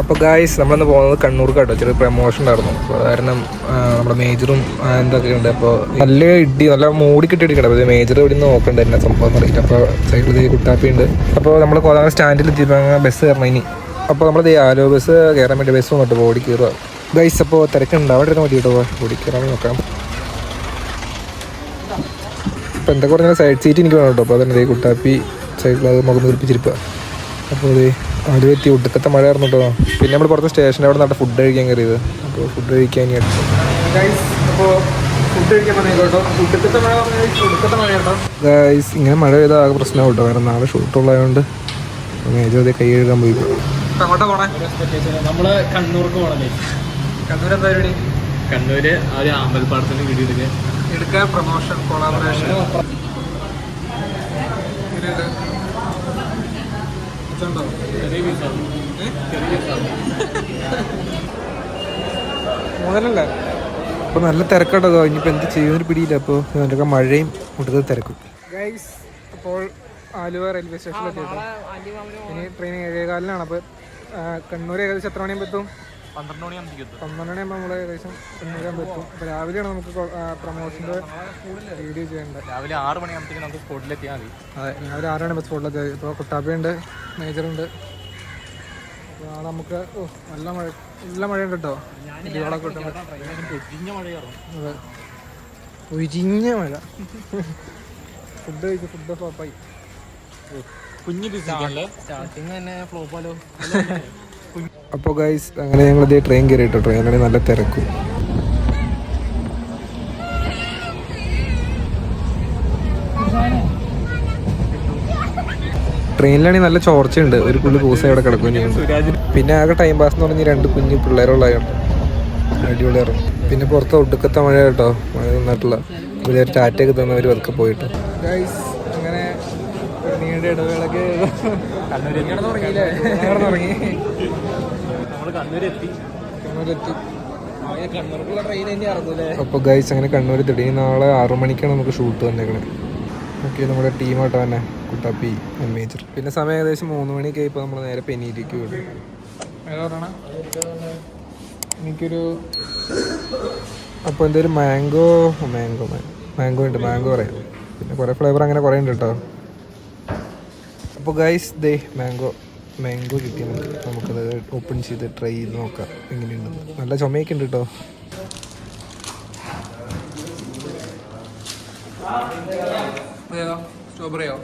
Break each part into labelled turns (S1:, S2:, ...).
S1: അപ്പോൾ ഗായ്സ് നമ്മളന്ന് പോകുന്നത് കണ്ണൂർ കേട്ടോ ചെറിയ പ്രമോഷൻ ഉണ്ടായിരുന്നു. കാരണം നമ്മുടെ മേജറും എന്തൊക്കെ ഉണ്ട്. അപ്പോൾ നല്ല ഇടി നല്ല മൂടി കിട്ടി ഇടിക്കണം മേജർ ഇവിടെ നിന്ന് നോക്കണ്ട എന്നെ സംഭവം അറിയില്ല. അപ്പോൾ സൈഡിൽ കുട്ടാപ്പി ഉണ്ട് അപ്പോൾ നമ്മൾ കോതാന സ്റ്റാൻഡിൽ എത്തിയപ്പോൾ ബസ് കയറണം ഇനി. അപ്പോൾ നമ്മൾ ആലോ ബസ് കയറാൻ വേണ്ടി ബസ് വന്നിട്ട് ഓടി കയറുക ഗൈസ് അപ്പോൾ തിരക്കുണ്ട്? അവിടെ ഇരുന്ന് മതി കേട്ടോ ഓടി കയറാൻ നോക്കാം. അപ്പോൾ എന്തൊക്കെ പറഞ്ഞാൽ സൈഡ് സീറ്റ് എനിക്ക് വേണം കേട്ടോ അപ്പോൾ ദേ കുട്ടാപ്പി സൈഡിൽ അത് മുഖം നിർപ്പിച്ചിരിക്കുക അപ്പോൾ അത് ആദ്യം പറ്റി ഒടുക്കത്തെ മഴ ആയിരുന്നു കേട്ടോ പിന്നെ നമ്മൾ പുറത്ത് സ്റ്റേഷന്റെ അവിടെ നിന്നാണ് ഫുഡ് കഴിക്കാൻ കയറിയത്. അപ്പോൾ ഫുഡ് കഴിക്കാൻ ഇനി അടുത്ത്. അപ്പോൾ ഫുഡ് കഴിക്കാൻ കേട്ടോ ഒടുക്കത്തെ മഴ ഒടുക്കത്തെ മഴ കേട്ടോ ഗൈസ് ഇങ്ങനെ മഴ പെയ്താൽ ആകെ പ്രശ്നം കേട്ടോ കാരണം നാളെ ഷൂട്ടുള്ളതുകൊണ്ട് മേജർ അതേ കൈ കഴുകാൻ പോയി. അങ്ങോട്ടാ പോണേ?
S2: നമ്മൾ കണ്ണൂർക്ക് പോകണല്ലേ
S1: കണ്ണൂർ എന്താ പരിപാടി?
S2: കണ്ണൂര് ആ ഒരു ആമ്പൽപ്പാടത്തിന്റെ വീഡിയോ
S1: എടുക്കാൻ പ്രൊമോഷൻ കൊളാബറേഷൻ
S2: ചെറിയ പീസ ചെറിയ പീസ
S1: മൂന്നല്ലേ അപ്പോൾ നല്ല തിരക്കുണ്ടോ ഇനിയിപ്പോൾ എന്ത് ചെയ്യുന്ന പിടിയില്ല. അപ്പോൾ അതിന്റെയൊക്കെ മഴയും കൂടുതൽ തിരക്കും. ഗൈസ് അപ്പോൾ ആലുവ റെയിൽവേ സ്റ്റേഷനിലെത്തി കേട്ടോ ഇനി ട്രെയിൻ ഏഴേകാലിനാണ് അപ്പോൾ കണ്ണൂർ ഏകദേശം എത്ര മണിയാകുമ്പോൾ എത്തും?
S2: പന്ത്രണ്ട് മണിയാകുമ്പോൾ ആകുമ്പോൾ
S1: പന്ത്രണ്ട് മണിയാകുമ്പോൾ നമ്മൾ ഏകദേശം കണ്ണൂരാകുമ്പോൾ എത്തും. അപ്പോൾ രാവിലെയാണ് നമുക്ക് പ്രൊമോഷന്റെ വീഡിയോ ചെയ്യേണ്ടത്.
S2: രാവിലെ ആറ് മണിയാകുമ്പോഴത്തേക്കും നമുക്ക് സ്പോട്ടിലെത്തിയാൽ മതി.
S1: അതെ രാവിലെ ആറ് ബസ് സ്പോട്ടിലെത്തിയാൽ ഇപ്പോൾ കുട്ടാപ്പിയുണ്ട് മേജറുണ്ട്. അപ്പോൾ നമുക്ക് ഓ നല്ല മഴ നല്ല മഴയുണ്ട് കേട്ടോ.
S2: മഴയാറും
S1: അതെ. ഒരിഞ്ഞ മഴ. ഫുഡ് കഴിച്ചു ഫുഡ് ഫ്ലോപ്പായി.
S2: കുഞ്ഞു സ്റ്റാർട്ടിങ് തന്നെ ഫ്ലോപ്പാലോ
S1: അപ്പോൾ ഗൈസ് അങ്ങനെ ഞങ്ങൾ ഇതേ ട്രെയിൻ കയറി കേട്ടോ ട്രെയിനാണെങ്കിൽ നല്ല തിരക്കും. ട്രെയിനിലാണെങ്കിൽ നല്ല ചോർച്ചയുണ്ട്. ഒരു പുള്ളി കൂസ അവിടെ കിടക്കുകയും പിന്നെ ആകെ ടൈം പാസ് എന്ന് പറഞ്ഞ് രണ്ട് കുഞ്ഞു പിള്ളേരുള്ളതായിട്ട് അടിപൊളിയായിരുന്നു പിന്നെ പുറത്ത് ഒടുക്കത്തെ മഴ കേട്ടോ. മഴ നന്നായിട്ടുള്ള. ഇവർ ടാറ്റയൊക്കെ തന്നവർ അതൊക്കെ പോയിട്ട്. അപ്പൊ അങ്ങനെ നീണ്ട ഇടവേളക്ക് തുടങ്ങി
S2: നമ്മൾ കണ്ണൂരെത്തി.
S1: കണ്ണൂരെത്തി.
S2: കണ്ണൂർക്കുള്ള ട്രെയിൻ തന്നെ ഇറങ്ങൂലേ
S1: അപ്പോൾ ഗൈസ് അങ്ങനെ കണ്ണൂർ തിടി നാളെ ആറു മണിക്കാണ് നമുക്ക് ഷൂട്ട് വന്നേക്കണേ. ഓക്കെ നമ്മുടെ ടീമായിട്ട് തന്നെ. കുട്ടാപ്പി മേജർ പിന്നെ സമയം ഏകദേശം മൂന്ന് മണിയൊക്കെ ഇപ്പോൾ നമ്മൾ നേരെ പെനിയിലേക്ക് വിടും എനിക്കൊരു അപ്പോൾ എന്തേലും മാംഗോ മാംഗോ മാംഗോ ഉണ്ട് മാംഗോ പറയാം. പിന്നെ കുറേ ഫ്ലേവർ അങ്ങനെ കുറേ ഉണ്ട് കേട്ടോ അപ്പോൾ ഗൈസ് ദേ മാംഗോ മാംഗോ കിട്ടി നമുക്ക് നമുക്കത് ഓപ്പൺ ചെയ്ത് ട്രൈ ചെയ്ത് നോക്കാം എങ്ങനെയുണ്ടെന്ന്. നല്ല ചുമയൊക്കെ ഉണ്ട് കേട്ടോ സ്ട്രോബെറിയോ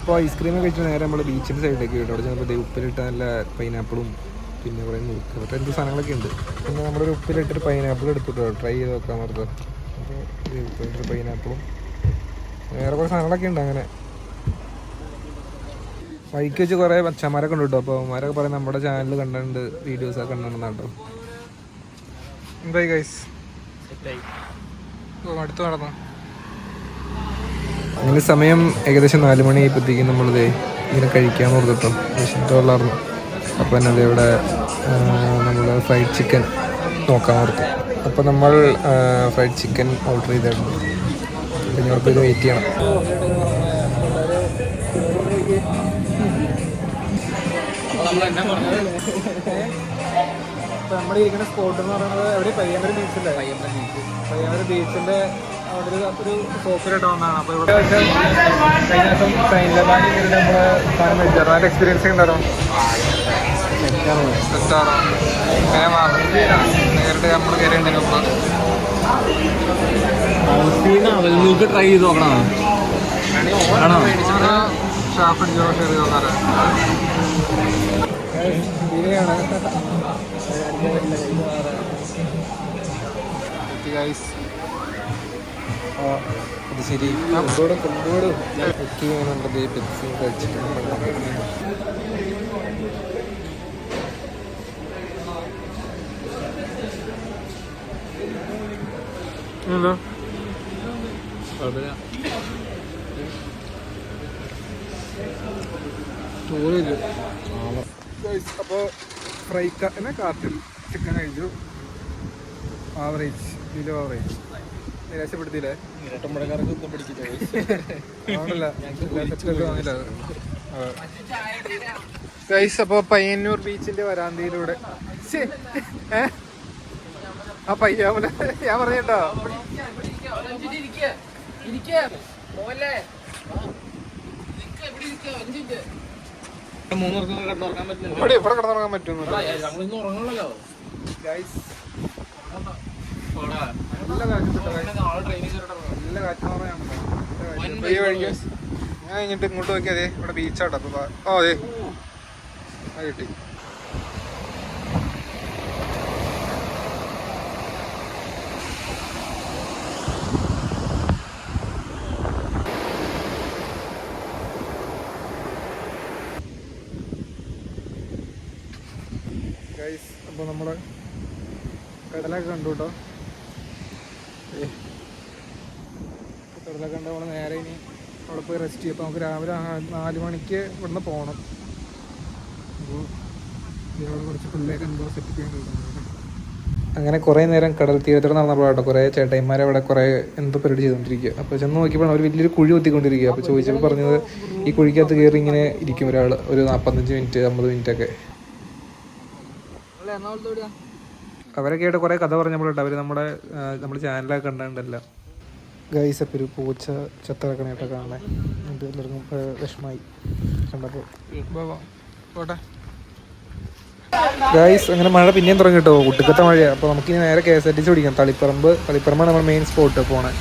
S1: അപ്പോൾ ഐസ്ക്രീം കഴിച്ച് നേരെ നമ്മൾ ബീച്ചിന്റെ സൈഡിലേക്ക് കേട്ടോ. അവിടെ ചെന്നപ്പോൾ ഉപ്പിലിട്ട നല്ല പൈനാപ്പിളും പിന്നെ കുറേ നുറുക്ക് മറ്റേ എന്ത് സാധനങ്ങളൊക്കെ ഉണ്ട്. പിന്നെ നമ്മളൊരു ഉപ്പിലിട്ടൊരു പൈനാപ്പിൾ എടുത്തിട്ടോ. ട്രൈ ചെയ്ത് നോക്കാൻ പറഞ്ഞത് അപ്പോൾ ഈ ഉപ്പിലിട്ടിട്ട് പൈനാപ്പിളും. വേറെ കുറേ സാധനങ്ങളൊക്കെ ഉണ്ട് അങ്ങനെ. വഴിക്ക് വെച്ച് കുറേ അച്ഛന്മാരൊക്കെ ഉണ്ട് കേട്ടോ. അപ്പോൾ അവന്മാരൊക്കെ പറയും നമ്മുടെ ചാനൽ കണ്ടിട്ടുണ്ട് വീഡിയോസൊക്കെ കണ്ടിട്ടുണ്ടെന്നാണ് കേട്ടോ. എന്തായി ഗൈസ് അടുത്ത് നടന്നു? അങ്ങനെ സമയം ഏകദേശം നാല് മണി ആയപ്പോഴത്തേക്കും നമ്മളിത് ഇങ്ങനെ കഴിക്കാൻ ഓർത്തിട്ടും. അപ്പൊ അപ്പോൾ തന്നെ അത് ഇവിടെ നമ്മൾ ഫ്രൈഡ് ചിക്കൻ നോക്കാൻ ഓർത്തു. അപ്പോൾ നമ്മൾ ഫ്രൈഡ് ചിക്കൻ ഓർഡർ ചെയ്തായിരുന്നു പിന്നെ അവർക്ക് ഇത് വെയിറ്റ് ചെയ്യണം. നമ്മൾ ഇരിക്കുന്ന സ്പോട്ട് എന്ന് പറയുന്നത് എവിടെ പയ്യമ്പര ബീച്ചല്ലേ പയ്യമ്പര ബീച്ച് പയ്യമ്പര ബീച്ചിന്റെ അവിടെ ഒരു ഒരു സോപ്പിലിട്ട് വന്നതാണ്. അപ്പോൾ ഇവിടെ വെച്ചാൽ കഴിഞ്ഞ ദിവസം ട്രെയിനിലെത്താൻ നമ്മൾ സാധനം കഴിച്ചു അതിന്റെ എക്സ്പീരിയൻസ് ഉണ്ടായിരുന്നു സെറ്റാണോ. എങ്ങനെ മാറും നേരിട്ട് നമ്മൾ കയറിയുണ്ടതിന് മുമ്പ്.
S2: അവൽമിൽക്ക് ട്രൈ ചെയ്ത് നോക്കണം. ആണോ?
S1: ഷാഫ് അടിച്ചോ ഷെയർ ചെയ്ത് നോക്കാറ് അത് ശരി കൊണ്ടോടും കൊണ്ടോടും ഒക്കെ നമ്മുടെ പെപ്സിയും കഴിച്ചിട്ടുണ്ട് ഹലോ ചോറില്ല അപ്പോൾ ഫ്രൈ എന്നാ കാർട്ടിൽ ചിക്കൻ കഴിച്ചു ആവറേജ് ബിലോ ആവറേജ് നിരാശപ്പെടുത്തിയില്ലേ?
S2: ഒന്നും പിടിക്കില്ല
S1: വാങ്ങില്ല ഗൈസ് അപ്പോൾ പയ്യന്നൂർ ബീച്ചിന്റെ വരാന്തയിലൂടെ. ശ്ശേ, ആ പയ്യാമല ഞാൻ പറഞ്ഞോ
S2: ഇരിക്കുക ഇരിക്കുക കിടന്നുറങ്ങാൻ നിൽക്കുക
S1: ഇവിടെ ഇവിടെ കിടന്നുറങ്ങാൻ നല്ല നല്ല കാറ്റ് പറയാണല്ലോ ഈ വഴിക്ക് ഞാൻ കഴിഞ്ഞിട്ട് ഇങ്ങോട്ട് നോക്കിയതേ ഇവിടെ ബീച്ചാട്ടോ അപ്പൊ ആ ഓ അതെ കിട്ടി ഗൈസ് അപ്പോൾ നമ്മൾ കടലൊക്കെ കണ്ടു കേട്ടോ. കടലൊക്കെ കണ്ട് നമ്മൾ നേരെ ഇനി അവിടെ പോയി റെസ്റ്റ് ചെയ്യും. അപ്പോൾ നമുക്ക് രാവിലെ നാല് മണിക്ക് ഇവിടുന്ന് പോകണം അപ്പോൾ കുറച്ച് പിള്ളേരെ എന്തോ സെറ്റ് ചെയ്യാൻ അങ്ങനെ കുറേ നേരം കടൽ തീരത്തോടെ നടന്നപ്പോൾ കേട്ടോ. കുറേ ചേട്ടന്മാരെ അവിടെ കുറേ എന്തോ പരിപാടി ചെയ്തുകൊണ്ടിരിക്കുക അപ്പോൾ ചെന്ന് നോക്കിയപ്പോൾ അവർ വലിയൊരു കുഴി കുത്തിക്കൊണ്ടിരിക്കുക അപ്പോൾ ചോദിച്ചപ്പോൾ പറഞ്ഞത് ഈ കുഴിക്കകത്ത് കയറി ഇങ്ങനെ ഇരിക്കും ഒരാൾ ഒരു നാൽപ്പത്തഞ്ച് മിനിറ്റ് അമ്പത് മിനിറ്റ് ഒക്കെ അവരൊക്കെ ആയിട്ട് കുറേ കഥ പറഞ്ഞപ്പോഴുണ്ട് അവർ നമ്മുടെ നമ്മുടെ ചാനലൊക്കെ കണ്ടിട്ടുണ്ടല്ലോ. ഗൈസ് അപ്പൊ ഒരു പൂച്ച ചത്തിറക്കണേട്ടോ കാണാൻ ഇത് എല്ലാവർക്കും വിഷമായി. കണ്ടപ്പോൾ പോട്ടെ. ഗൈസ് അങ്ങനെ മഴ പിന്നെയും തുടങ്ങി കേട്ടോ കുട്ടിക്കത്തെ മഴയാണ് അപ്പോൾ നമുക്കിനി നേരെ K S R T C പിടിക്കാം. തളിപ്പറമ്പ് തളിപ്പറമ്പാണ് നമ്മുടെ മെയിൻ സ്പോട്ട് പോണേ.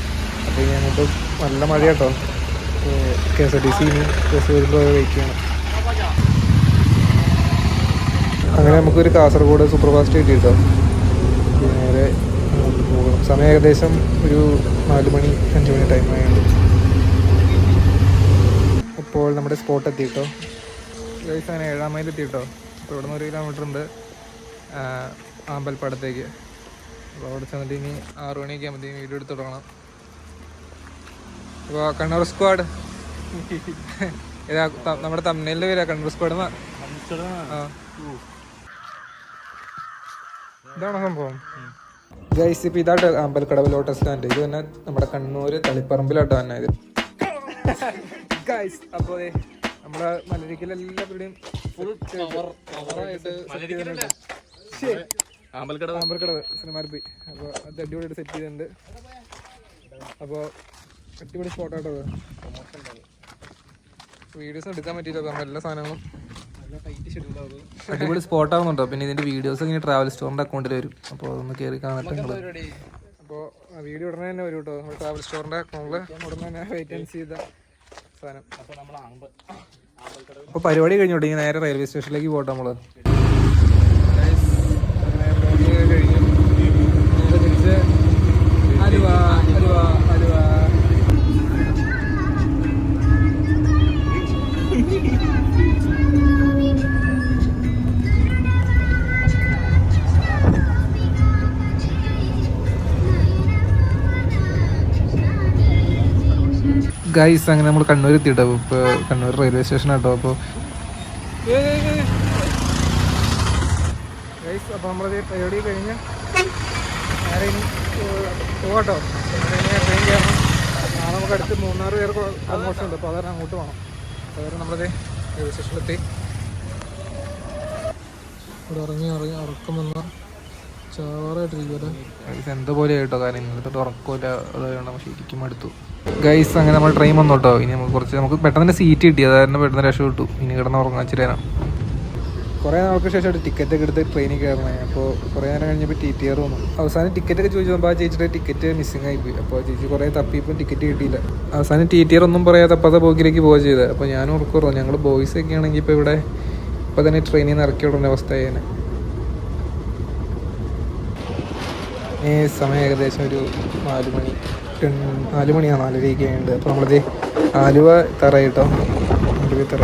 S1: അപ്പോൾ ഇനി അങ്ങോട്ട് നല്ല മഴ കേട്ടോ K S R T C ഇനി ബസ് വരുമ്പോൾ വെയിറ്റ് ചെയ്യണം. അങ്ങനെ നമുക്കൊരു കാസർഗോഡ് സൂപ്പർ ഫാസ്റ്റ് കിട്ടി കേട്ടോ നേരെ പോകണം. സമയം ഏകദേശം ഒരു നാല് മണി അഞ്ച് മണി ടൈം ആയുണ്ട്. ഇപ്പോൾ നമ്മുടെ സ്പോട്ട് എത്തി കേട്ടോ ഗൈസ് അങ്ങനെ ഏഴാം മൈൽ എത്തി കേട്ടോ അപ്പോൾ ഇവിടെ നിന്ന് ഒരു കിലോമീറ്റർ ഉണ്ട്. ആമ്പൽപ്പാടത്തേക്ക് അപ്പോൾ അവിടെ ചെന്നിട്ട് ഇനി ആറു മണിയൊക്കെ ആകുമ്പോഴത്തേക്കും വീഡിയോ എടുത്ത് തുടങ്ങണം. അപ്പോൾ കണ്ണൂർ സ്ക്വാഡ് ഇതാ നമ്മുടെ തമ്മിലിന്റെ പേരാ കണ്ണൂർ സ്ക്വാഡ് ആ. ഇതാണോ സംഭവം. ഗൈസ് ഇപ്പം ഇതാ അമ്പലക്കടവ് ലോട്ടസ് സ്റ്റാൻഡ്. ഇത് തന്നെ നമ്മുടെ കണ്ണൂര് തളിപ്പറമ്പിലോട്ട് തന്നെ ഇത്. ഗൈസ് അപ്പോൾ നമ്മുടെ മലരിക്കലെല്ലാവരുടെയും ഫുൾ
S2: അമ്പലക്കടവ്.
S1: അമ്പലക്കടവ് സിനിമാർപ്പി അപ്പോൾ അത് അടിപൊളിയായിട്ട് സെറ്റ് ചെയ്തിട്ടുണ്ട്. അപ്പോൾ അടിപൊളി സ്പോട്ടാട്ടോ വീഡിയോസ് എടുക്കാൻ പറ്റിയില്ല അപ്പോൾ എല്ലാ സാധനങ്ങളും അടിപൊളി സ്പോട്ട് ആവുന്നുണ്ടോ. പിന്നെ ഇതിന്റെ വീഡിയോസ് ഇങ്ങനെ ട്രാവൽ സ്റ്റോറിന്റെ അക്കൗണ്ടിൽ വരും. അപ്പോൾ അതൊന്ന് കയറി കാണട്ടെ നിങ്ങൾ അപ്പോൾ ആ വീഡിയോ ഉടനെ തന്നെ വരും കേട്ടോ നമ്മൾ ട്രാവൽ സ്റ്റോറിന്റെ അക്കൗണ്ടിൽ ഉടനെ തന്നെ വെയിറ്റ് ചെയ്ത സാധനം. അപ്പോൾ പരിപാടി കഴിഞ്ഞോട്ടെ ഇങ്ങനെ നേരെ റെയിൽവേ സ്റ്റേഷനിലേക്ക് പോട്ടെ നമ്മൾ. ഗൈസ് അങ്ങനെ നമ്മൾ കണ്ണൂർ എത്തിയിട്ടോ ഇപ്പോൾ കണ്ണൂർ റെയിൽവേ സ്റ്റേഷൻ ആട്ടോ. അപ്പോൾ നാളെ നമുക്ക് അടുത്ത് മൂന്നാറ് പേർക്ക് ആഘോഷം ഉണ്ട്. അപ്പോൾ അതാണ് അങ്ങോട്ട് പോകണം അതുവരെ നമ്മളത് റെയിൽവേ സ്റ്റേഷനിലെത്തി ഇവിടെ ഇറങ്ങി ഇറങ്ങി ഉറക്കം വന്ന. ചാറായിട്ടിരിക്കുമല്ലേ ഗൈസ് എന്തോ പോലെ കാരണം അതുകൊണ്ട് എടുത്തു ഗൈസ് അങ്ങനെ നമ്മൾ ട്രെയിൻ വന്നു കേട്ടോ. ഇനി നമുക്ക് കുറച്ച് നമുക്ക് പെട്ടെന്ന് തന്നെ സീറ്റ് കിട്ടി. അതായത് പെട്ടെന്ന് രക്ഷ കിട്ടു ഇനി കിടന്ന് ഉറങ്ങാൻ ഇച്ചിരി നേരം കുറേ നാൾക്ക് ശേഷം ടിക്കറ്റ് ഒക്കെ എടുത്ത് ട്രെയിനിൽ കയറണേ. അപ്പോൾ കുറേ നേരം കഴിഞ്ഞപ്പോൾ ടി ടി ആർ വന്നു. അവസാനം ടിക്കറ്റ് ഒക്കെ ചോദിച്ചപ്പോൾ ആ ചേച്ചിയുടെ ടിക്കറ്റ് മിസ്സിംഗ് ആയി പോയി. അപ്പോൾ ചേച്ചി കുറേ തപ്പിയപ്പോൾ ടിക്കറ്റ് കിട്ടിയില്ല. അവസാനം ടി ടി ആർ ഒന്നും പറയാതെ അപ്പത്തെ പോക്കിലേക്ക് പോവുക ചെയ്തത് അപ്പോൾ ഞാനും ഉറക്കുറോ ഞങ്ങൾ ബോയ്സ് ഒക്കെ ആണെങ്കിൽ ഇപ്പോൾ ഇവിടെ ഇപ്പോൾ തന്നെ ട്രെയിനിൽ നിന്ന് ഇറക്കി വിടുന്ന അവസ്ഥ ഈ സമയം ഏകദേശം ഒരു നാല് മണി നാല് മണിയാണ് നാലരയൊക്കെ ഉണ്ട് അപ്പോൾ നമ്മളത് ആലുവ തറ കേട്ടോ. ആലുവ തറ.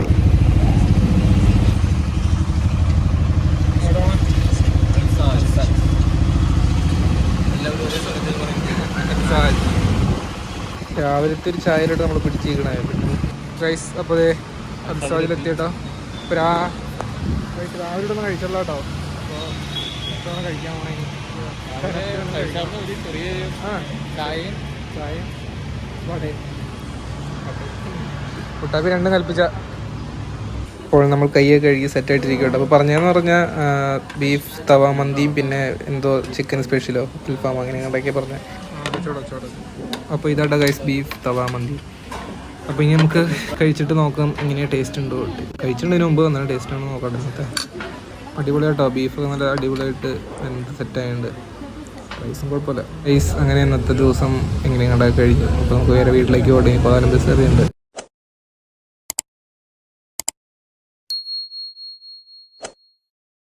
S1: രാവിലത്തെ ഒരു ചായയിലോട്ട് നമ്മൾ പിടിച്ചിരിക്കണേ. റൈസ് അപ്പോൾ അതേ അൻസാദിലെത്തി കേട്ടോ ഇപ്പോൾ രാ രാവിലെ ഒന്ന് കഴിച്ചോളാം കേട്ടോ അപ്പോൾ കഴിക്കാൻ പോണേ.
S2: ഒരു
S1: രണ്ടും കൽപ്പിച്ച. അപ്പോൾ നമ്മൾ കൈയൊക്കെ കഴുകി സെറ്റായിട്ടിരിക്കട്ടെ അപ്പോൾ പറഞ്ഞതെന്ന് പറഞ്ഞാൽ ബീഫ് തവ മന്തിയും പിന്നെ എന്തോ ചിക്കൻ സ്പെഷ്യലോ അൽഫാം അങ്ങനെ അങ്ങോട്ടൊക്കെ പറഞ്ഞ. അപ്പോൾ ഇതാട്ട ഗൈസ് ബീഫ് തവ മന്തി. അപ്പോൾ ഇനി നമുക്ക് കഴിച്ചിട്ട് നോക്കാം ഇങ്ങനെ ടേസ്റ്റ് ഉണ്ടോ കഴിച്ചിട്ടുണ്ടതിന് മുമ്പ് നല്ല ടേസ്റ്റ് ആണോ നോക്കാം അടിപൊളിയായിട്ടോ ബീഫൊക്കെ നല്ല അടിപൊളിയായിട്ട് എന്ത് സെറ്റായുണ്ട് റൈസും കുഴപ്പമില്ല. റൈസ് അങ്ങനെ ഇന്നത്തെ ദിവസം എങ്ങനെയാണ് കഴിഞ്ഞു. അപ്പോൾ നമുക്ക് വേറെ വീട്ടിലേക്ക് ഓടി പോകാനും ബസ് അറിയുന്നുണ്ട്